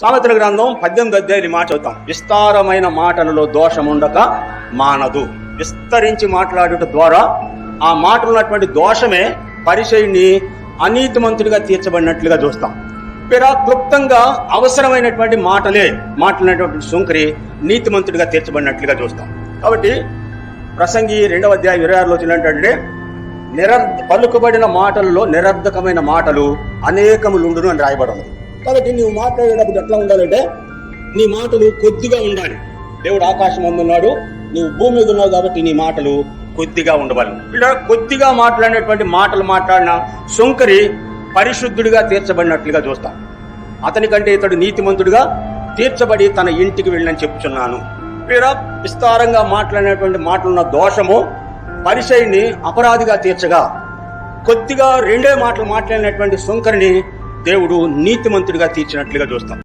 సామెతల గ్రంథం పద్దెనిమిది అధ్యాయులు మాట చదువుతాం విస్తారమైన మాటలలో దోషముండక మానదు. విస్తరించి మాట్లాడట ద్వారా ఆ మాటలు ఉన్నటువంటి దోషమే పరిచయుని అనీతిమంతుడిగా తీర్చబడినట్లుగా చూస్తాం. పిరా క్లుప్తంగా అవసరమైనటువంటి మాటలే మాట్లాడినటువంటి సుంకరి నీతిమంతుడిగా తీర్చబడినట్లుగా చూస్తాం. కాబట్టి ప్రసంగి రెండవ అధ్యాయం ఇరవై ఆరులో వచ్చినట్టే నిరర్ పలుకుబడిన మాటల్లో నిరర్ధకమైన మాటలు అనేకములుండును అని రాయబడి ఉంది కాబట్టి నువ్వు మాట్లాడేటప్పుడు ఎట్లా ఉండాలంటే నీ మాటలు కొద్దిగా ఉండాలి. దేవుడు ఆకాశం అందున్నాడు నువ్వు భూమి మీద ఉన్నావు కాబట్టి నీ మాటలు కొద్దిగా ఉండవాలి. ఇలా కొద్దిగా మాట్లాడినటువంటి మాటలు మాట్లాడిన శంకరి పరిశుద్ధుడిగా తీర్చబడినట్లుగా చూస్తాం. అతని కంటే ఇతడు నీతిమంతుడిగా తీర్చబడి తన ఇంటికి వెళ్ళని చెప్తున్నాను వీరా విస్తారంగా మాట్లాడినటువంటి మాటలున్న దోషము పరిచయని అపరాధిగా తీర్చగా కొద్దిగా రెండే మాటలు మాట్లాడినటువంటి శంకరిని దేవుడు నీతిమంతుడిగా తీర్చినట్లుగా చూస్తాం.